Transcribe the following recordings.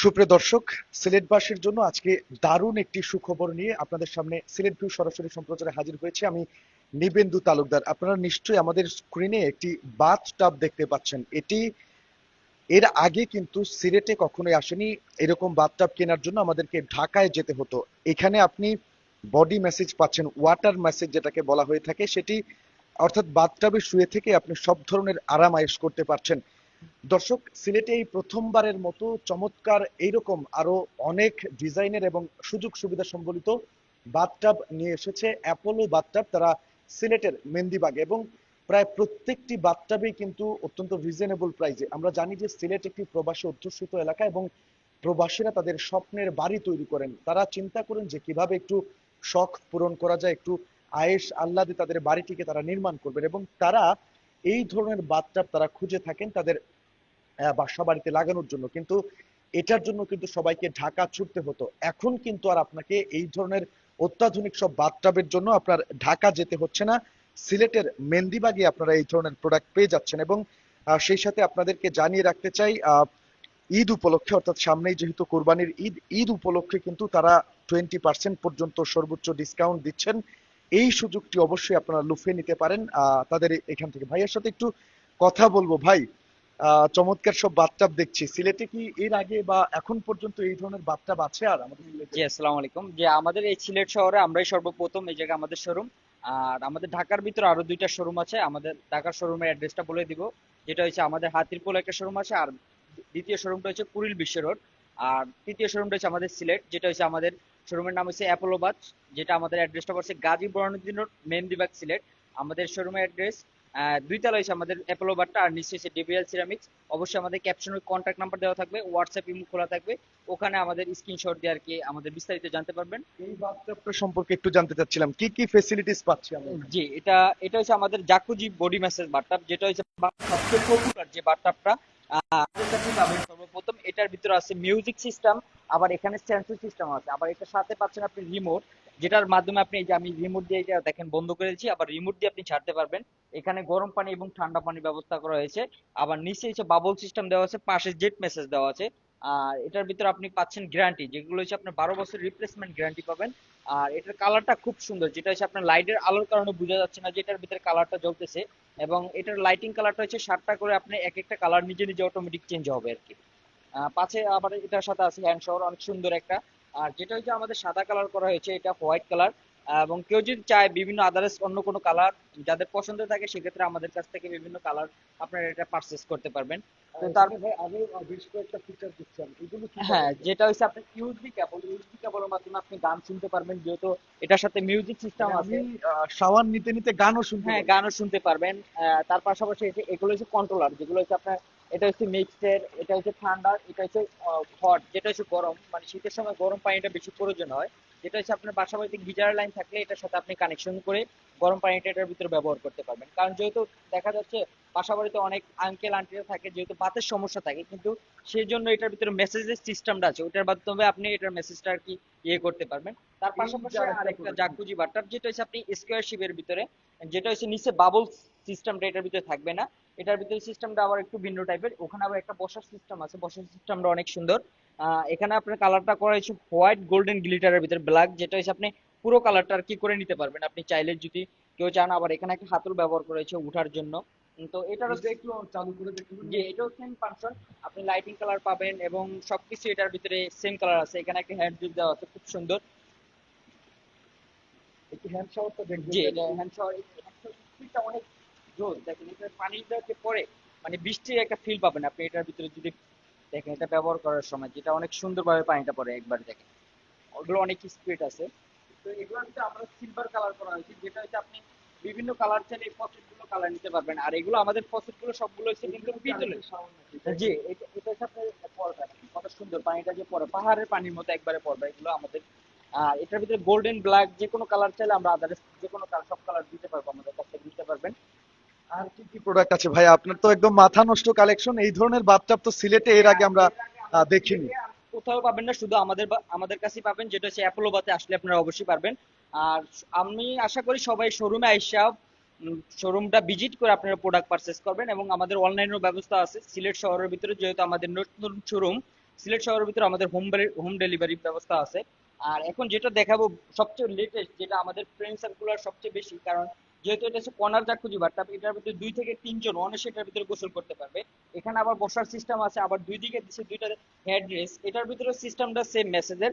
সুপ্রিয় দর্শক, সিলেটবাসীর জন্য আজকে দারুণ একটি সুখবর নিয়ে আপনাদের সামনে সিলেট ভিউ সরাসরি সম্প্রচারে হাজির হয়েছে আমি নিবেন্দু তালুকদার। আপনারা নিশ্চয়ই আমাদের স্ক্রিনে একটি বাথ টাব দেখতে পাচ্ছেন। এটি এর আগে কিন্তু সিলেটে কখনোই আসেনি। এরকম বাথটাব কেনার জন্য আমাদেরকে ঢাকায় যেতে হতো। এখানে আপনি বডি মেসেজ পাচ্ছেন ওয়াটার মেসেজ যেটাকে বলা হয়ে থাকে, সেটি অর্থাৎ বাথ বাথটাবে শুয়ে থেকে আপনি সব ধরনের আরাম আয়েশ করতে পারছেন। দর্শক, সিলেটে এই প্রথমবারের মতো চমৎকার এইরকম আরও অনেক ডিজাইনের এবং সুযোগ সুবিধা সম্বলিত বাথটাব নিয়ে এসেছে অ্যাপোলো বাথটাব। তারা সিলেটের মেন্দিবাগে এবং প্রায় প্রত্যেকটি বাথটাবেই কিন্তু অত্যন্ত রিজনেবল প্রাইসে আমরা জানি যে সিলেট একটি প্রবাসী অধ্যুষিত এলাকা এবং প্রবাসীরা তাদের স্বপ্নের বাড়ি তৈরি করেন। তারা চিন্তা করেন যে কীভাবে একটু শখ পূরণ করা যায়, একটু আয়েশ আহ্লাদে তাদের বাড়িটিকে তারা নির্মাণ করবেন এবং তারা এই ধরনের বাথটাব তারা খুঁজে থাকেন তাদের বাসা বাড়িতে লাগানোর জন্য। কিন্তু এটার জন্য কিন্তু সবাইকে ঢাকা ছুটতে হতো। এখন কিন্তু আর আপনাকে এই ধরনের অত্যাধুনিক সব বাথটাবের জন্য আপনার ঢাকা যেতে হচ্ছে না। সিলেটের মেন্দিবাগে আপনারা এই ধরনের প্রোডাক্ট পেয়ে যাচ্ছেন এবং সেই সাথে আপনাদেরকে জানিয়ে রাখতে চাই ঈদ উপলক্ষে, অর্থাৎ সামনেই যেহেতু কোরবানির ঈদ ঈদ উপলক্ষে কিন্তু তারা টোয়েন্টি পার্সেন্ট পর্যন্ত সর্বোচ্চ ডিসকাউন্ট দিচ্ছেন। এই সুযোগটি অবশ্যই আপনারা লুফে নিতে পারেন। তাদের এখান থেকে ভাইয়ের সাথে একটু কথা বলব। ভাই চমৎকার সব বাথটাব দেখছি। সিলেটে কি এর আগে বা এখন পর্যন্ত এই ধরনের বাথটাব আছে আর আমাদের জি, আসসালামু আলাইকুম। যে আমাদের এই সিলেট শহরে আমরাই সর্বপ্রথম এই জায়গায় আমাদের শোরুম। আর আমাদের ঢাকার ভিতরে আরও দুইটা শোরুম আছে। আমাদের ঢাকার শোরুমের অ্যাড্রেসটা বলে দিব। যেটা হচ্ছে আমাদের হাতিরপুল একটা শোরুম আছে আর দ্বিতীয় শোরুমটা হচ্ছে কুড়িল বিশ্ব রোড। আর তৃতীয় শোরুমটা হচ্ছে আমাদের সিলেট, যেটা হচ্ছে আমাদের শোরুমের নাম হচ্ছে অ্যাপোলো বাজ যেটা আমাদের অ্যাড্রেসটা পড়ছে গাজী বরানুদ্দিন রোড মেহেন্দিবাগ সিলেট। আমাদের শোরুমের অ্যাড্রেস দুই তলা হচ্ছে আমাদের অ্যাপোলো বারটা আর নিচে হচ্ছে ডিবিএল সিরামিক্স অবশ্যই আমাদের ক্যাপশনের কন্ট্যাক্ট নাম্বার দেওয়া থাকবে হোয়াটসঅ্যাপ ইমো খোলা থাকবে। ওখানে আমাদের স্ক্রিনশট দিয়ে আর কি আমাদের বিস্তারিত জানতে পারবেন। এই বাথটাবটা সম্পর্কে একটু জানতে চাচ্ছিলাম কি কি ফেসিলিটিস পাচ্ছি আমরা জি এটা এটা হচ্ছে আমাদের জাকুজি বডি ম্যাসেজ বাথটাব যেটা হচ্ছে সবচেয়ে পপুলার যে বাথটাবটা আমাদের কাছে পাবেন সর্বপ্রথম এটার ভিতরে আছে মিউজিক সিস্টেম আবার এখানে সেন্সর সিস্টেম আছে। আবার এটার সাথে পাচ্ছেন আপনি রিমোট যেটার মাধ্যমে আপনি যে আমি রিমোট দিয়ে এটা দেখেন বন্ধ করে দিচ্ছি আবার রিমোট দিয়ে আপনি ছাড়তে পারবেন। এখানে গরম পানি এবং ঠান্ডা পানির ব্যবস্থা করা হয়েছে। আবার নিচে হচ্ছে বাবল সিস্টেম দেওয়া আছে, পাশে জেট মেসেজ দেওয়া আছে। আর এটার ভিতরে আপনি পাচ্ছেন গ্যারান্টি যেগুলো হচ্ছে আপনার বারো বছর রিপ্লেসমেন্ট গ্যারান্টি পাবেন। আর এটার কালারটা খুব সুন্দর, যেটা হচ্ছে আপনার লাইটের আলোর কারণে বোঝা যাচ্ছে না যে এটার ভিতরে কালারটা জ্বলতেছে। এবং এটার লাইটিং কালারটা হচ্ছে সাতটা করে আপনি এক একটা কালার নিজে নিজে অটোমেটিক চেঞ্জ হবে আর কি। পাশে আবার এটার সাথে আছে হ্যান্ড শাওয়ার অনেক সুন্দর একটা। আর যেটা হচ্ছে আমাদের সাদা কালার করা হয়েছে এটা হোয়াইট কালার এবং কেউ যদি চায় বিভিন্ন আদার্স অন্য কোনো কালার যাদের পছন্দ থাকে সেক্ষেত্রে আমাদের কাছ থেকে বিভিন্ন কালার আপনারা এটা পারচেস করতে পারবেন। তো তার ভাই বেশ কয়েকটা ফিচার দিচ্ছেন এগুলো হ্যাঁ যেটা হচ্ছে আপনার ইউএসবি কেবল ইউএসবি কেবলের মাধ্যমে আপনি গান শুনতে পারবেন যেহেতু এটার সাথে মিউজিক সিস্টেম আছে। আমি শাওয়ার নিতে নিতে গানও শুনতে হ্যাঁ গানও শুনতে পারবেন। আহ, তার পাশাপাশি এগুলো হচ্ছে কন্ট্রোলার যেগুলো হচ্ছে আপনার এটা হচ্ছে মিক্সড এটা হচ্ছে ঠান্ডা এটা হচ্ছে হট যেটা হচ্ছে গরম। মানে শীতের সময় গরম পানিটা বেশি প্রয়োজন হয়। যেটা হচ্ছে আপনার বাসা বাড়িতে গিজার লাইন থাকলে এটার সাথে আপনি কানেকশন করে গরম পানিটা এটার ভিতরে ব্যবহার করতে পারবেন। কারণ যেহেতু দেখা যাচ্ছে বাসা বাড়িতে অনেক আঙ্কেল আন্টিরা থাকে যেহেতু বাতের সমস্যা থাকে কিন্তু সেই জন্য এটার ভিতরে মেসেজের সিস্টেমটা আছে। ওটার মাধ্যমে আপনি এটার মেসেজটা আর কি ইয়ে করতে পারবেন। তার পাশাপাশি আরেকটা। জাকুজি বাটার যেটা হচ্ছে আপনি স্কোয়ার শিপের ভিতরে যেটা হচ্ছে নিচে বাবল সিস্টেমটা এটার ভিতরে থাকবে না। এটার ভিতরে সিস্টেমটা আবার একটু ভিন্ন টাইপের ওখানে আবার একটা বসার সিস্টেম আছে। বসার সিস্টেমটা অনেক সুন্দর। এখানে আপনার কালারটা করা হয়েছে হোয়াইট গোল্ডেন গ্লিটারের ভিতরে ব্ল্যাক যেটা হচ্ছে আপনি পুরো কালারটা আর কি করে নিতে পারবেন। আপনি চাইলে যদি কেউ চান আবার এখানে একটা হাতল ব্যবহার করা হয়েছে উঠার জন্য। তো এটার এটা একটু চালু করে দেখুন যে এটাও সেম ফাংশন আপনি লাইটিং কালার পাবেন এবং সবকিছু এটার ভিতরে সেম কালার আছে। এখানে একটা হ্যান্ড দেওয়া আছে খুব সুন্দর। একটু হ্যান্ড শাওয়ারটা দেখবেন। জি হ্যান্ড শাওয়ার অনেক জোর। দেখেন এটা পানিটা যে পড়ে মানে বৃষ্টির একটা ফিল পাবেন আপনি এটার ভিতরে যদি দেখেন এটা ব্যবহার করার সময় যেটা অনেক সুন্দরভাবে পানিটা পড়ে একবার দেখেন। ওগুলো অনেক স্পিড আছে। তো এগুলোর ভিতরে আমরা সিলভার কালার করা হয়েছে যেটা হচ্ছে আপনি বিভিন্ন কালার চাইলে এই ফসেটগুলো কালার নিতে পারবেন। আর এগুলো আমাদের ফসেটগুলো সবগুলো হচ্ছে কিন্তু পিতলের জি এটা এটা হচ্ছে আপনার পড়বে কত সুন্দর পানিটা যে পড়ে। পাহাড়ের পানির মতো একবারে পড়বে এগুলো আমাদের আর এটার ভিতরে গোল্ডেন ব্ল্যাক যে কোনো কালার চাইলে আমরা আদার্স যে কোনো কালার সব কালার দিতে পারব আমাদের কাছ থেকে দিতে পারবেন আর কি কি প্রোডাক্ট আছে। ভাই, আপনার তো একদম মাথা নষ্ট কালেকশন এই ধরনের বাথটাব তো সিলেটে এর আগে আমরা দেখিনি। কোথাও পাবেন না, শুধু আমাদের আমাদের কাছেই পাবেন, যেটা হচ্ছে অ্যাপোলো বাতে আসলে আপনারা অবশ্যই পারবেন। আর আমি আশা করি সবাই শোরুমে আইসা শোরুমটা ভিজিট করে আপনারা প্রোডাক্ট পারচেস করবেন এবং আমাদের অনলাইনেরও ব্যবস্থা আছে। সিলেট শহরের ভিতরে যেহেতু আমাদের নতুন শোরুম সিলেট শহরের ভিতরে আমাদের হোম হোম ডেলিভারি ব্যবস্থা আছে। আর এখন যেটা দেখাবো, সবচেয়ে লেটেস্ট যেটা আমাদের ফ্রেন্ড সার্কুলার সবচেয়ে বেশি, কারণ যেহেতু এটা হচ্ছে কর্নার জাকুজি বাথটাব এটার ভিতরে দুই থেকে তিনজন অনায়াসে এটার ভিতরে গোসল করতে পারবে। এখানে আবার বসার সিস্টেম আছে আবার দুই দিকে দিচ্ছে দুইটা হেড রেস এটার ভিতরে সিস্টেমটা সেম মেসেজের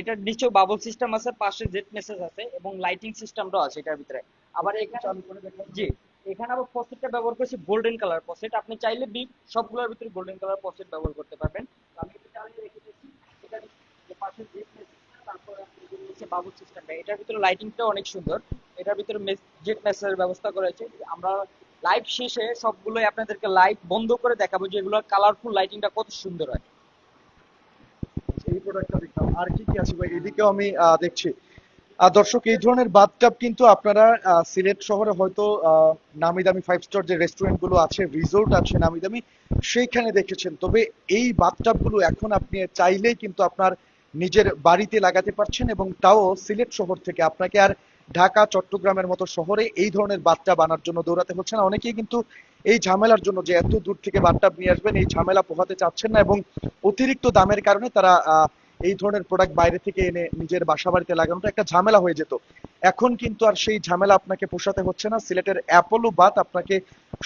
এটার নিচেও বাবল সিস্টেম আছে পাশে জেট মেসেজ আছে এবং লাইটিং সিস্টেমটাও আছে এটার ভিতরে। আবার এখানে চালু করে দেখেন জি এখানে আবার ফসেটটা ব্যবহার করেছি গোল্ডেন কালার ফসেট আপনি চাইলে বি সবগুলোর ভিতরে গোল্ডেন কালার ফসেট ব্যবহার করতে পারবেন। আমি এটা চালিয়ে রেখে দিয়েছি এটা পাশে জেট মেসেজ তারপরে আপনি যে বাবল সিস্টেমটা এটার ভিতরে লাইটিংটা অনেক সুন্দর। এটার ভিতরে জেট মেসেজের ব্যবস্থা করা হয়েছে আমরা লাইভ শেষে সবগুলোই আপনাদেরকে লাইভ বন্ধ করে দেখাবো যে এগুলোর কালারফুল লাইটিংটা কত সুন্দর হয়। এই প্রোডাক্টটা দেখলাম। আর কি কি আছে ভাই? এদিকেও আমি দেখছি। আহ, দর্শক এই ধরনের বাথটাব কিন্তু আপনারা সিলেট শহরে হয়তো নামি দামি ফাইভ স্টার যে রেস্টুরেন্টগুলো আছে রিসোর্ট আছে নামি দামি সেইখানে দেখেছেন। তবে এই বাথটাবগুলো এখন আপনি চাইলেই কিন্তু আপনার নিজের বাড়িতে লাগাতে পারছেন এবং তাও সিলেট শহর থেকে। আপনাকে আর ঢাকা, চট্টগ্রামের মতো শহরে এই ধরনের বাচ্চা বানার জন্য দৌড়াতে হচ্ছে না। অনেকেই কিন্তু এই ঝামেলার জন্য যে এত দূর থেকে বাথটাব নিয়ে আসবেন, এই ঝামেলা পোহাতে চাচ্ছেন না এবং অতিরিক্ত দামের কারণে তারা এই ধরনের প্রোডাক্ট বাইরে থেকে এনে নিজের বাসা বাড়িতে লাগানোটা একটা ঝামেলা হয়ে যেত। এখন কিন্তু আর সেই ঝামেলা আপনাকে পোষাতে হচ্ছে না। সিলেটের অ্যাপোলো বাথ আপনাকে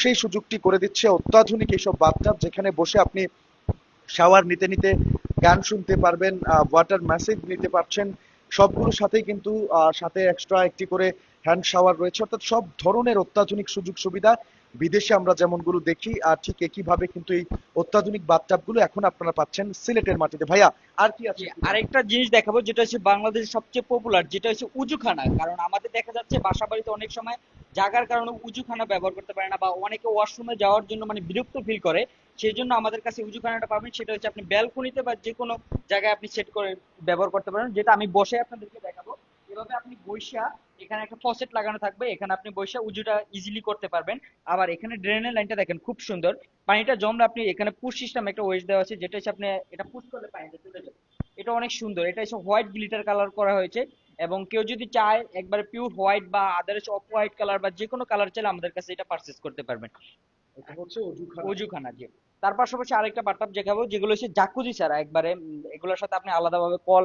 সেই সুযোগটি করে দিচ্ছে। অত্যাধুনিক এইসব বাথটাব যেখানে বসে আপনি শাওয়ার নিতে নিতে গান শুনতে পারবেন ওয়াটার ম্যাসেজ নিতে পারছেন সবগুলোর সাথেই কিন্তু সাথে এক্সট্রা একটি করে হ্যান্ড শাওয়ার রয়েছে। অর্থাৎ সব ধরনের অত্যাধুনিক সুযোগ সুবিধা বিদেশে আমরা যেমনগুলো দেখি, আর ঠিক একইভাবে কিন্তু এই অত্যাধুনিক বাথটাবগুলো এখন আপনারা পাচ্ছেন সিলেটের মাটিতে। ভাইয়া, আর কি আছে? আরেকটা জিনিস দেখাবো, যেটা হচ্ছে বাংলাদেশের সবচেয়ে পপুলার যেটা হচ্ছে উজুখানা। কারণ আমাদের দেখা যাচ্ছে বাসা বাড়িতে অনেক সময় জাগার কারণে উজুখানা ব্যবহার করতে পারে না বা অনেকে ওয়াশরুমে যাওয়ার জন্য মানে বিরক্ত ফিল করে। সেই জন্য আমাদের কাছে উজুখানাটা পাবেন, সেটা হচ্ছে আপনি ব্যালকনিতে বা যে কোনো জায়গায় আপনি সেট করে ব্যবহার করতে পারেন, যেটা আমি বসে আপনাদেরকে এভাবে আপনি বৈশা এখানে একটা ফসেট লাগানো থাকবে এখানে আপনি বৈশা উজুটা ইজিলি করতে পারবেন। আবার এখানে ড্রেনের লাইনটা দেখেন খুব সুন্দর। পানিটা জমলে আপনি এখানে পুশ সিস্টেম একটা ওয়েজ দেওয়া আছে যেটা হচ্ছে আপনি এটা পুশ করলে পানিটা চলে যাবে এটা অনেক সুন্দর এটা হচ্ছে হোয়াইট গ্লিটার কালার করা হয়েছে এবং কেউ যদি চায় একবারে পিওর হোয়াইট বা আদার্স অফ হোয়াইট কালার বা যে কোনো কালার চাইলে আমাদের কাছে এটা পারচেজ করতে পারবেন। এটা হচ্ছে অজুখানা অজুখানা জি। তার পাশাপাশি আরেকটা বাথটাব দেখাবো যেগুলো হচ্ছে জাকুজি ছাড়া একবারে এগুলোর সাথে আপনি আলাদাভাবে কল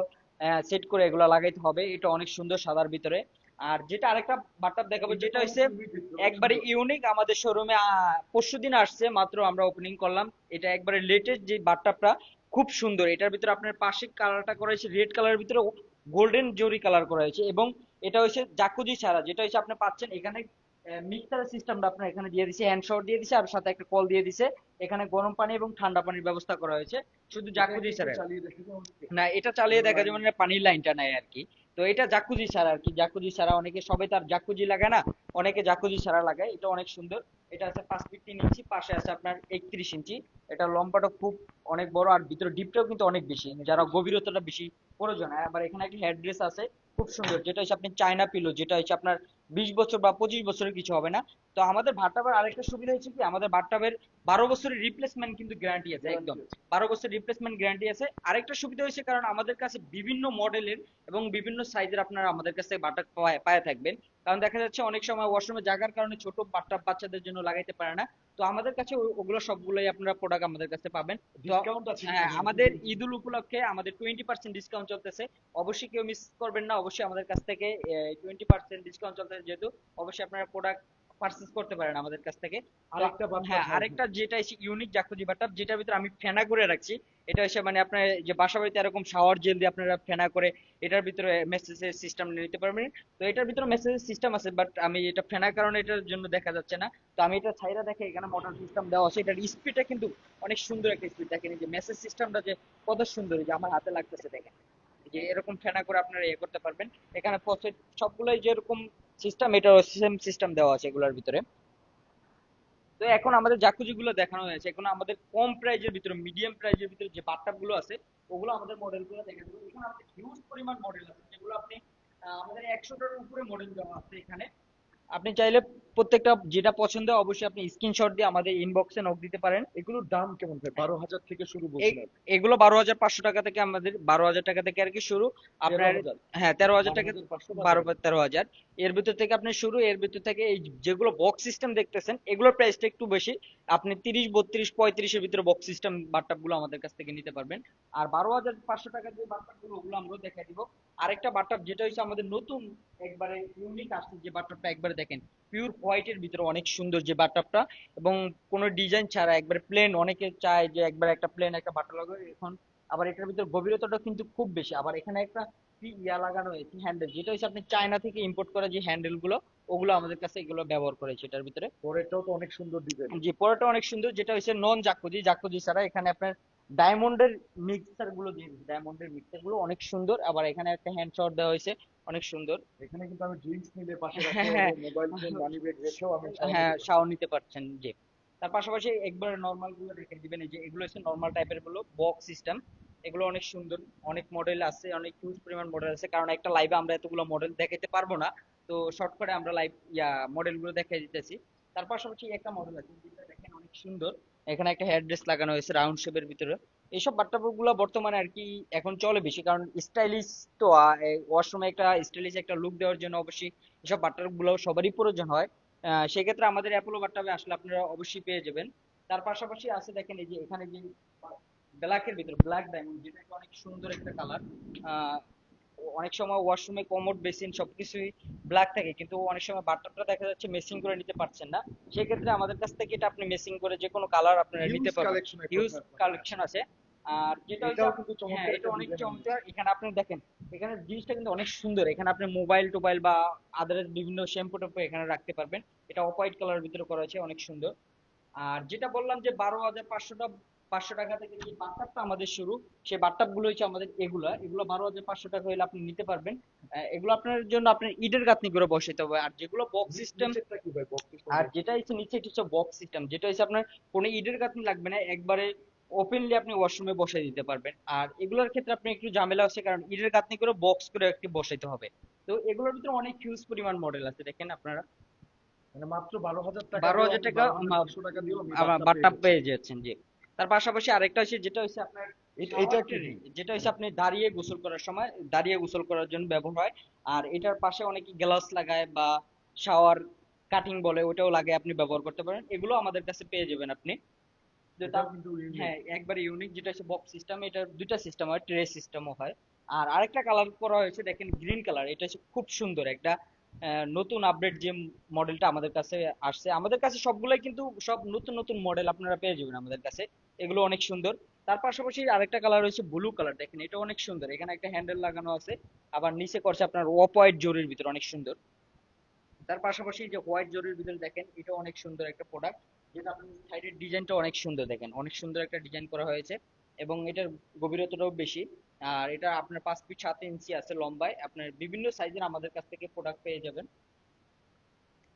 সেট করে এগুলো লাগাইতে হবে। এটা অনেক সুন্দর সাদার ভিতরে। আর যেটা আরেকটা বাথটাব দেখাবো, যেটা হচ্ছে একবারে ইউনিক আমাদের শোরুমে পরশু দিন আসছে, মাত্র আমরা ওপেনিং করলাম। এটা একবারে লেটেস্ট যে বাথটাবটা খুব সুন্দর। এটার ভিতরে আপনার পাশে কালারটা করা হয়েছে রেড কালারের ভিতরে গোল্ডেন জরি কালার করা হয়েছে। এবং এটা হচ্ছে জাকুজি ছাড়া, যেটা হচ্ছে আপনি পাচ্ছেন এখানে মিক্সার সিস্টেমটা আপনার এখানে দিয়ে দিছে হ্যান্ড শাওয়ার দিয়ে দিছে, আর সাথে একটা কল দিয়ে দিছে। এখানে গরম পানি এবং ঠান্ডা পানির ব্যবস্থা করা হয়েছে। শুধু জাকুজি দাও। না, এটা চালিয়ে দেখা যাবে না পানির লাইনটা নাই আর কি। তো এটা জাকুজি ছাড়া আর কি। জাকুজি ছাড়া অনেকে, সবাই তার জাকুজি লাগায় না? অনেকে জাকুজি ছাড়া লাগায়। এটা অনেক সুন্দর। এটা আছে পাঁচ ফিট তিন ইঞ্চি পাশে আছে আপনার একত্রিশ ইঞ্চি এটা লম্বাটা খুব অনেক বড়, আর ভিতরে ডিপটাও কিন্তু অনেক বেশি। যারা গভীরতাটা বেশি প্রয়োজন হয়। আবার এখানে একটা হেডরেস আছে, খুব সুন্দর। যেটা হচ্ছে আপনি চায়না পিলো যেটা হচ্ছে আপনার বিশ বছর বা পঁচিশ বছরের কিছু হবে না। তো আমাদের বাথটাবের আরেকটা সুবিধা হচ্ছে কি? আমাদের ভাটাবের বারো বছরের রিপ্লেসমেন্ট কিন্তু গ্যারান্টি আছে, একদম। বারো বছর রিপ্লেসমেন্ট গ্যারান্টি আছে। আরেকটা সুবিধা হয়েছে কারণ আমাদের কাছে বিভিন্ন মডেলের এবং বিভিন্ন সাইজের আপনারা আমাদের কাছে বাটা পায়ে থাকবেন। কারণ দেখা যাচ্ছে অনেক সময় ওয়াশরুমে জায়গার কারণে ছোট বাচ্চা বাচ্চাদের জন্য লাগাইতে পারে না। তো আমাদের কাছে ওগুলো সবগুলোই আপনারা প্রোডাক্ট আমাদের কাছে পাবেন। হ্যাঁ আমাদের ঈদুল উপলক্ষে আমাদের টোয়েন্টি পার্সেন্ট ডিসকাউন্ট চলতেছে। অবশ্যই কেউ মিস করবেন না অবশ্যই আমাদের কাছ থেকে টোয়েন্টি পার্সেন্ট ডিসকাউন্ট চলতেছে যেহেতু। অবশ্যই আপনারা প্রোডাক্ট পারচেজ করতে পারেন আমাদের কাছ থেকে। আরেকটা হ্যাঁ আরেকটা যেটা ইউনিক জাকুজি বাথটাব যেটার ভিতরে আমি ফেনা করে রাখছি এটা হচ্ছে মানে আপনার যে বাসা বাড়িতে এরকম শাওয়ার জেল দিয়ে আপনারা ফেনা করে এটার ভিতরে মেসেজের সিস্টেম নিতে পারবেন। তো এটার ভিতরে মেসেজের সিস্টেম আছে বাট আমি এটা ফেনার কারণে এটার জন্য দেখা যাচ্ছে না। তো আমি এটা ছাইরা দেখে এখানে মোটর সিস্টেম দেওয়া আছে। এটার স্পিডটা কিন্তু অনেক সুন্দর একটা স্পিড দেখেন যে মেসেজ সিস্টেমটা যে কত সুন্দর যে আমার হাতে লাগতেছে দেখেন। যে এরকম ফেনা করে আপনারা ইয়ে করতে পারবেন। এখানে ফসেট সবগুলোই যেরকম সিস্টেম এটা সেম সিস্টেম দেওয়া আছে এগুলোর ভিতরে। তো এখন আমাদের জাকুজিগুলো দেখানো হয়েছে। এখন আমাদের কম প্রাইজের ভিতরে মিডিয়াম প্রাইজের ভিতরে যে বাথটাবগুলো আছে, ওগুলো আমাদের মডেলগুলো দেখা যাবে এখানে আমাদের হিউজ পরিমাণ মডেল আছে, যেগুলো আপনি আমাদের একশোটার উপরে মডেল দেওয়া আছে এখানে। আপনি চাইলে প্রত্যেকটা যেটা পছন্দ অবশ্যই আপনি স্ক্রিনশট দিয়ে আমাদের ইনবক্সে নক দিতে পারেন। এগুলোর দাম কেমন ভাই? বারো হাজার থেকে শুরু বলছিলেন এগুলো বারো হাজার পাঁচশো টাকা থেকে আমাদের বারো হাজার টাকা থেকে আর কি শুরু। আপনার হ্যাঁ তেরো হাজার টাকা 12,500 বারো তেরো হাজার। এর ভিতর থেকে আপনি শুরু এর ভিতর থেকে এই যেগুলো বক্স সিস্টেম দেখতেছেন এগুলোর প্রাইসটা একটু বেশি। আপনি তিরিশ বত্রিশ পঁয়ত্রিশের ভিতরে বক্স সিস্টেম বাথটাবগুলো আমাদের কাছ থেকে নিতে পারবেন। আর বারো হাজার পাঁচশো টাকার যে বাথটাবগুলো ওগুলো আমরা দেখাই দিব। আরেকটা বাথটাব যেটা হচ্ছে আমাদের নতুন একবারে ইউনিক আসছে যে বাথটাবটা একবারে দেখেন পিওর হোয়াইটের ভিতরে অনেক সুন্দর যে বাথটাবটা এবং কোনো ডিজাইন ছাড়া একবারে প্লেন অনেকে চায় যে একবার একটা প্লেন একটা বাটন লাগাবে এখন আবার এটার ভিতরে গভীরতাটা কিন্তু খুব বেশি। আবার এখানে একটা ইয়া লাগানো হয়েছে হ্যান্ডেল যেটা হচ্ছে আপনি চায়না থেকে ইম্পোর্ট করা যে হ্যান্ডেলগুলো ওগুলো আমাদের কাছে এগুলো ব্যবহার করেছে এটার ভিতরে। পরেরটাও তো অনেক সুন্দর ডিজাইন যে পরেরটা অনেক সুন্দর যেটা হচ্ছে নন জাকুজি জাকুজি ছাড়া এখানে আপনার ডায়মন্ডের মিক্সারগুলো দিয়ে ডায়মন্ডের মিক্সারগুলো অনেক সুন্দর। আবার এখানে একটা হ্যান্ড শট দেওয়া হয়েছে অনেক সুন্দর। এখানে কিন্তু আমি ড্রিঙ্কস নিলে পাশে। মোবাইল ফোন মানি ব্যাগ রেখেও আমি হ্যাঁ শাও নিতে পারছেন জি। তার পাশাপাশি একবার নর্মালগুলো রেখে দিবেন এই যে এগুলো হচ্ছে নর্মাল টাইপেরগুলো বক্স সিস্টেম এগুলো অনেক সুন্দর অনেক মডেল আছে অনেক হিউজ পরিমাণ মডেল আছে। কারণ একটা লাইভে আমরা এতগুলো মডেল দেখাতে পারব না তো শর্টকাটে আমরা লাইভ ইয়া মডেলগুলো দেখাই দিতেছি। তার পাশাপাশি একটা মডেল আছে যেটা দেখেন অনেক সুন্দর। এখানে একটা হেডরেস লাগানো হয়েছে রাউন্ড শেপের ভিতরে। এইসবগুলো বর্তমানে আর কি এখন চলে বেশি, কারণ স্টাইলিশ তো ওয়াশরুমে একটা স্টাইলিশ একটা লুক দেওয়ার জন্য অবশ্যই এসবগুলো সবারই প্রয়োজন হয়। সেক্ষেত্রে আমাদের অ্যাপোলো বাট্টাবে আসলে আপনারা অবশ্যই পেয়ে যাবেন। তার পাশাপাশি আছে দেখেন, এই যে এখানে যে ব্ল্যাকের ভিতরে ব্ল্যাক ডায়মন্ড যেটা অনেক সুন্দর একটা কালার অনেক সময় ওয়াশরুমে কমোড বেসিন সবকিছুই ব্ল্যাক থাকে কিন্তু অনেক সময় বাট্টাবটা দেখা যাচ্ছে মেসিং করে নিতে পারছেন না। সেক্ষেত্রে আমাদের কাছ থেকে এটা আপনি মেসিং করে যে কোনো কালার আপনারা নিতে পারবেন। হিউজ কালেকশন আছে। আর যেটা হচ্ছে কিন্তু হ্যাঁ চমৎকার এটা অনেক চমৎকার। এখানে আপনি দেখেন এখানে জিনিসটা কিন্তু অনেক সুন্দর। এখানে আপনি মোবাইল টোবাইল বা আদার্স বিভিন্ন শ্যাম্পু ট্যাম্পু এখানে রাখতে পারবেন। এটা অফ হোয়াইট কালারের ভিতরে করা হয়েছে অনেক সুন্দর। আর যেটা বললাম যে বারো হাজার পাঁচশোটা পাঁচশো টাকা থেকে যে বাথটাবটা আমাদের শুরু সেই বাথটাবগুলো হচ্ছে আমাদের এগুলা। এগুলো বারো হাজার পাঁচশো টাকা হলে আপনি নিতে পারবেন। এগুলো আপনার জন্য আপনার ইটের গাঁথনি করে বসাইতে হবে। আর যেগুলো বক্স সিস্টেম আর যেটা হচ্ছে নিচে হচ্ছে বক্স সিস্টেম যেটা হচ্ছে আপনার কোনো ইটের গাঁথনি লাগবে না। একবারে ওপেনলি আপনি ওয়াশরুমে বসাই দিতে পারবেন। আর এগুলোর ক্ষেত্রে আপনি একটু ঝামেলা আছে কারণ ইটের গাঁথনি করে বক্স করে একটি বসাইতে হবে। তো এগুলোর ভিতরে অনেক হিউজ পরিমাণ মডেল আছে দেখেন আপনারা। মানে মাত্র বারো হাজার টাকা 12,000 টাকা, পাঁচশো টাকা পেয়ে পেয়ে যাচ্ছেন জি। তার পাশাপাশি আরেকটা আছে যেটা হচ্ছে আপনার এটা-? যেটা হচ্ছে আপনি দাঁড়িয়ে গোসল করার সময় দাঁড়িয়ে গোসল করার জন্য ব্যবহার হয়। আর এটার পাশে অনেকে গ্লাস লাগায় বা শাওয়ার কাটিং বলে ওটাও লাগায় আপনি ব্যবহার করতে পারেন। এগুলো আমাদের কাছে পেয়ে যাবেন আপনি। হ্যাঁ একবারে ইউনিক যেটা হচ্ছে বক্স সিস্টেম এটা দুইটা সিস্টেম হয় ট্রে সিস্টেমও হয়। আর আরেকটা কালার করা হয়েছে দেখেন গ্রিন কালার এটা হচ্ছে খুব সুন্দর একটা আহ, নতুন আপডেট যে মডেলটা আমাদের কাছে আসছে। আমাদের কাছে সবগুলাই কিন্তু সব নতুন নতুন মডেল আপনারা পেয়ে যাবেন আমাদের কাছে। এগুলো অনেক সুন্দর। তার পাশাপাশি আরেকটা কালার রয়েছে ব্লু কালার দেখেন এটা অনেক সুন্দর। এখানে একটা হ্যান্ডেল লাগানো আছে, আবার নিচে করছে আপনার অফ হোয়াইট জরির ভিতরে, অনেক সুন্দর। তার পাশাপাশি যে হোয়াইট জরির ভিতরে দেখেন এটা অনেক সুন্দর একটা প্রোডাক্ট যেটা আপনি সাইডের ডিজাইনটা অনেক সুন্দর, দেখেন। অনেক সুন্দর একটা ডিজাইন করা হয়েছে, এবং এটার গভীরতাটাও বেশি। আর এটা আপনার পাঁচ ফিট সাত ইঞ্চি আছে লম্বায়, আপনার বিভিন্ন সাইজের আমাদের কাছ থেকে প্রোডাক্ট পেয়ে যাবেন।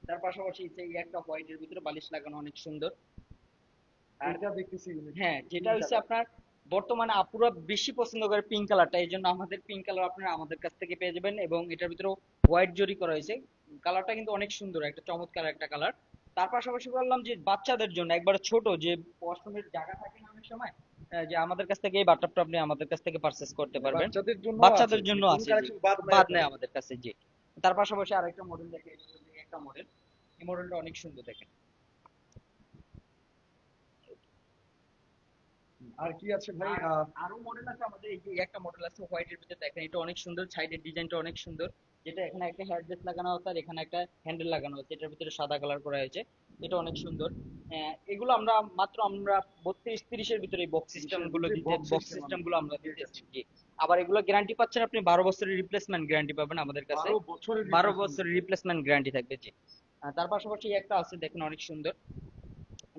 তার পাশাপাশি এই একটা হোয়াইটের ভিতরে বালিশ লাগানো অনেক সুন্দর আর এটা দেখতেছি unique। হ্যাঁ যেটা হচ্ছে আপনার বর্তমানে আপুরা বেশি পছন্দ করে পিঙ্ক কালারটা এই জন্য আমাদের পিঙ্ক কালার আপনারা আমাদের কাছ থেকে পেয়ে যাবেন এবং এটার ভিতরেও হোয়াইট জরি করা হয়েছে। কালারটা কিন্তু অনেক সুন্দর একটা চমৎকার একটা কালার তার পাশাপাশি বললাম যে বাচ্চাদের জন্য একবারে ছোট যে ওয়াশরুমের জায়গা থাকে না অনেক সময় যে আমাদের কাছ থেকে এই বাথটাবটা আপনি আমাদের কাছ থেকে পারচেস করতে পারবেন। বাচ্চাদের জন্য আছে বাদ নাই আমাদের কাছে জি। তার পাশাপাশি আরেকটা মডেল দেখে একটা মডেল এই মডেলটা অনেক সুন্দর দেখেন। আর কি আছে ভাই? আরও মডেল আছে আমাদের এই যে একটা মডেল আছে হোয়াইট এর ভিতরে দেখেন এটা অনেক সুন্দর সাইডের ডিজাইনটা অনেক সুন্দর যেটা এখানে একটা লাগানো আছে আর এখানে একটা হ্যান্ডেল লাগানো আছে এটার ভিতরে সাদা কালার করা হয়েছে এটা অনেক সুন্দর। এগুলো আমরা মাত্র আমরা বত্রিশ তিরিশের ভিতরে বক্স সিস্টেমগুলো বক্স সিস্টেমগুলো আমরা দিতেছি আবার এগুলো গ্যারান্টি পাচ্ছেন আপনি বারো বছরের রিপ্লেসমেন্ট গ্যারান্টি পাবেন আমাদের কাছে। বারো। বছরের রিপ্লেসমেন্ট গ্যারান্টি থাকবে জি। তার পাশাপাশি একটা আছে দেখেন অনেক সুন্দর।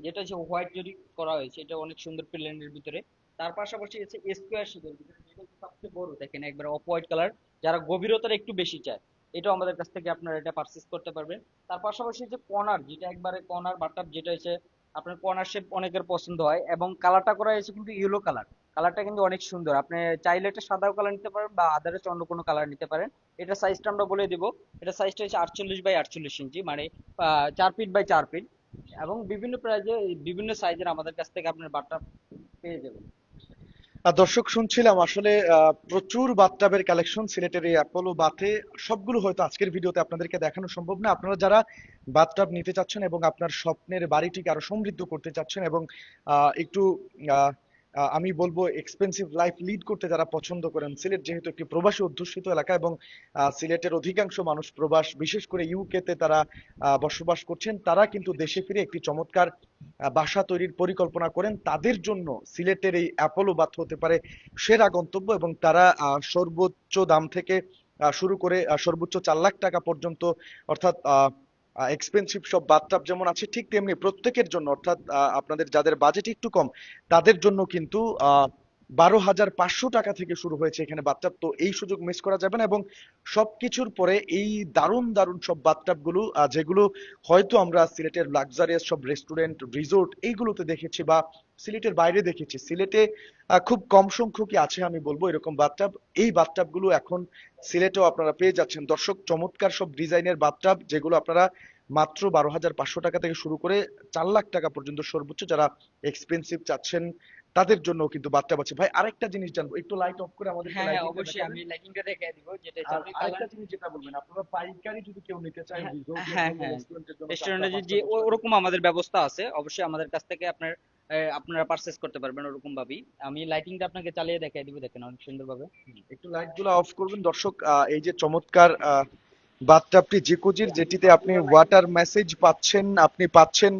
যেটা হচ্ছে হোয়াইট জরি করা হয়েছে এটা অনেক সুন্দর প্লেনের ভিতরে। তার পাশাপাশি আছে স্কোয়ার শেপের ভিতরে, যেটা হচ্ছে সবচেয়ে বড়, দেখেন একবার অফ হোয়াইট কালার যারা গভীরতার একটু বেশি চায়, এটাও আমাদের কাছ থেকে আপনারা এটা পারচেস করতে পারবেন। তার পাশাপাশি যে কর্নার যেটা একবারে কর্নার বাট্টাপ যেটা হচ্ছে আপনার কর্নার শেপ অনেকের পছন্দ হয়, এবং কালারটা করা হয়েছে কিন্তু ইয়েলো কালার কালারটা কিন্তু অনেক সুন্দর, আপনি চাইলে এটা সাদা কালার নিতে পারেন বা আদারস অন্য কোনো কালার নিতে পারেন। এটা সাইজটা আমরা বলে দিব, এটা সাইজটা হচ্ছে আটচল্লিশ বাই আটচল্লিশ ইঞ্চি মানে চার ফিট বাই চার ফিট এবং বিভিন্ন প্রাইজে বিভিন্ন সাইজের আমাদের কাছ থেকে আপনার বাটটা পেয়ে যাবেন। দর্শক, শুনছিলাম আসলে প্রচুর বাথটাবের কালেকশন সিলেটের এই অ্যাপোলো বাথে সবগুলো হয়তো আজকের ভিডিওতে আপনাদেরকে দেখানো সম্ভব না। আপনারা যারা বাথটাব নিতে চাচ্ছেন এবং আপনার স্বপ্নের বাড়িটিকে আরও সমৃদ্ধ করতে চাচ্ছেন এবং একটু আমি বলব এক্সপেন্সিভ লাইফ লিড করতে যারা পছন্দ করেন, সিলেট যেহেতু একটি প্রবাসী অধ্যুষিত এলাকা এবং সিলেটের অধিকাংশ মানুষ প্রবাস, বিশেষ করে ইউকে তে তারা বসবাস করছেন, তারা কিন্তু দেশে ফিরে একটি চমৎকার বাসা তৈরির পরিকল্পনা করেন। তাদের জন্য সিলেটের এই অ্যাপোলো বাথ হতে পারে সেরা গন্তব্য এবং তারা সর্বোচ্চ দাম থেকে শুরু করে সর্বোচ্চ চার লাখ টাকা পর্যন্ত, অর্থাৎ এক্সপেন্সিভ সব বাথটাব যেমন আছে, ঠিক তেমনি প্রত্যেকের জন্য, অর্থাৎ আপনাদের যাদের বাজেট একটু কম, তাদের জন্য কিন্তু বারো হাজার পাঁচশো টাকা থেকে শুরু হয়েছে এখানে বাথটাব তো এই সুযোগ মিস করা যাবে না এবং সবকিছুর পরে এই দারুণ দারুণ সব বাথটাবগুলো যেগুলো হয়তো আমরা সিলেটের লাক্সারিয়াস সব রেস্টুরেন্ট রিসোর্ট এইগুলোতে দেখেছি বা সিলেটের বাইরে দেখেছি। সিলেটে খুব কম সংখ্যকই আছে আমি বলব এরকম বাথটাব এই বাথটাবগুলো এখন সিলেটেও আপনারা পেয়ে যাচ্ছেন। দর্শক, চমৎকার সব ডিজাইনের বাথটাব যেগুলো আপনারা মাত্র বারো হাজার পাঁচশো টাকা থেকে শুরু করে চার লাখ টাকা পর্যন্ত সর্বোচ্চ যারা এক্সপেন্সিভ চাচ্ছেন তাদের জন্য কিন্তু বাথটাব আছে ভাই আরেকটা জিনিস জানব একটু লাইট অফ করে আমাদের হ্যাঁ হ্যাঁ অবশ্যই আমি লাইটিংটা দেখিয়ে দিব যেটা আপনি আরেকটা জিনিস যেটা বলবেন আপনারা পাইকারি যদি কেউ নিতে চায় হ্যাঁ, হ্যাঁ, চারটা, যে ওরকম আমাদের ব্যবস্থা আছে অবশ্যই আমাদের কাছ থেকে আপনার আপনারা পারচেজ করতে পারবেন ওরকম ভাবেই আমি লাইটিংটা আপনাকে চালিয়ে দেখিয়ে দিব দেখেন অনেক সুন্দর ভাবে একটু লাইটগুলো অফ করবেন। দর্শক আহ, এই যে চমৎকার বাথটাবটি জিকুজির যেটিতে আপনি ওয়াটার মেসেজ পাচ্ছেন আপনি পাচ্ছেন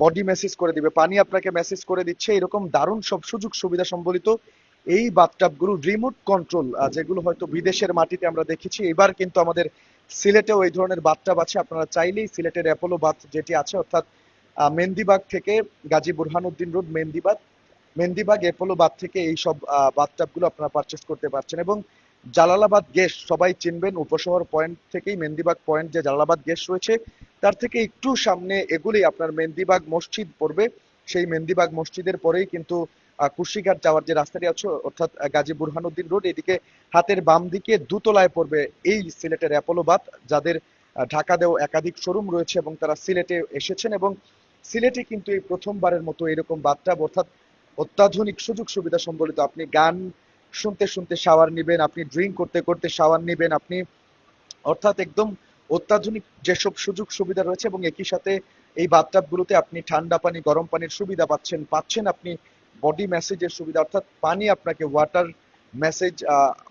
বডি মেসেজ করে দিবে। পানি আপনাকে মেসেজ করে দিচ্ছে, এরকম দারুণ সব সুযোগ সুবিধা সম্বলিত এই বাথটাবগুলো রিমোট কন্ট্রোল যেগুলো হয়তো বিদেশের মাটিতে আমরা দেখেছি। এবার কিন্তু আমাদের সিলেটেও এই ধরনের বাথটাব আছে। আপনারা চাইলেই সিলেটের অ্যাপোলো বাথ যেটি আছে, অর্থাৎ মেন্দিবাগ থেকে Gazi Burhanuddin road Mendibag Mendibag Apollo bath থেকে এই সব বাথটাবগুলো আপনারা পারচেস করতে পারছেন। এবং জালালাবাদ গ্যাস সবাই চিনবেন, উপশহর পয়েন্ট থেকেই মেন্দিবাগ পয়েন্ট যে জালালাবাদ গ্যাস রয়েছে তার থেকে একটু সামনে এগুলি আপনার মেন্দিবাগ মসজিদ পড়বে। সেই মেন্দিবাগ মসজিদের পরেই কিন্তু কুশিঘাট যাওয়ার যে রাস্তাটি আছে অর্থাৎ গাজী বুরহানুদ্দিন রোড এদিকে হাতের বাম দিকে দুতলায় পড়বে এই সিলেটের অ্যাপোলো বাথ যাদের আহ, ঢাকাতেও একাধিক শোরুম রয়েছে এবং তারা সিলেটে এসেছেন এবং সিলেটে কিন্তু এই প্রথমবারের মতো এরকম বাথটাব অর্থাৎ অত্যাধুনিক সুযোগ সুবিধা সম্বলিত। আপনি গান শুনতে শুনতে শাওয়ার নেবেন আপনি ড্রিঙ্ক করতে করতে শাওয়ার নেবেন আপনি অর্থাৎ একদম অত্যাধুনিক যেসব সুযোগ সুবিধা রয়েছে এবং একই সাথে এই বাথটাব গুলোতে আপনি ঠান্ডা পানি গরম পানির সুবিধা পাচ্ছেন পাচ্ছেন আপনি বডি মেসেজের সুবিধা অর্থাৎ পানি আপনাকে ওয়াটার মেসেজ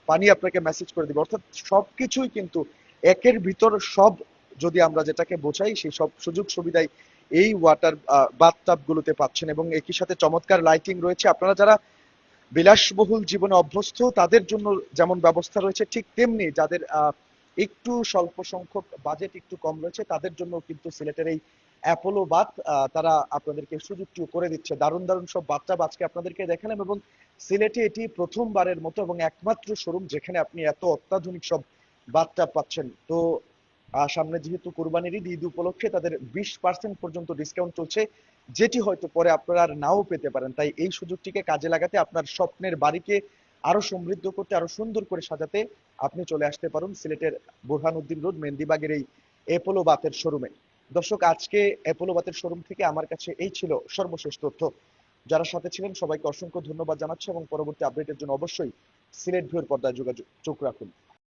পানি আপনাকে মেসেজ করে দিবে। অর্থাৎ সবকিছুই কিন্তু একের ভিতর সব যদি আমরা যেটাকে বোঝাই সেই সব সুযোগ সুবিধাই এই ওয়াটার বাথটাব গুলোতে পাচ্ছেন এবং একই সাথে চমৎকার লাইটিং রয়েছে। আপনারা যারা বিলাসবহুল জীবনে অভ্যস্ত তাদের জন্য যেমন ব্যবস্থা রয়েছে ঠিক তেমনি যাদের আহ, একটু স্বল্প সংখ্যক বাজেট একটু কম রয়েছে তাদের জন্য কিন্তু সিলেটের এই অ্যাপোলো আহ, তারা আপনাদেরকে সুযোগটিও করে দিচ্ছে। দারুণ দারুণ সব বাথটাব আজকে আপনাদেরকে দেখালাম এবং সিলেটে এটি প্রথমবারের মতো এবং একমাত্র শোরুম যেখানে আপনি এত অত্যাধুনিক সব বাচ্চা পাচ্ছেন। তো সামনে যেহেতু কোরবানির ঈদ ঈদ উপলক্ষে তাদের বিশ পার্সেন্ট পর্যন্ত ডিসকাউন্ট চলছে যেটি হয়তো পরে আপনারা আর নাও পেতে পারেন। তাই এই সুযোগটিকে কাজে লাগাতে আপনার স্বপ্নের বাড়িকে আরও সমৃদ্ধ করতে, আরও সুন্দর করে সাজাতে আপনি চলে আসতে পারেন সিলেটের বোরহানউদ্দিন রোড মেন্দিবাগের এই এপোলো বাতের শোরুমে দর্শক, আজকে এপোলো বাতের শোরুম থেকে আমার কাছে এই ছিল সর্বশেষ তথ্য। যারা সাথে ছিলেন, সবাইকে অসংখ্য ধন্যবাদ জানাচ্ছি এবং পরবর্তী আপডেটের জন্য অবশ্যই সিলেট ভিউর পর্দায় যোগাযোগ, চোখ রাখুন।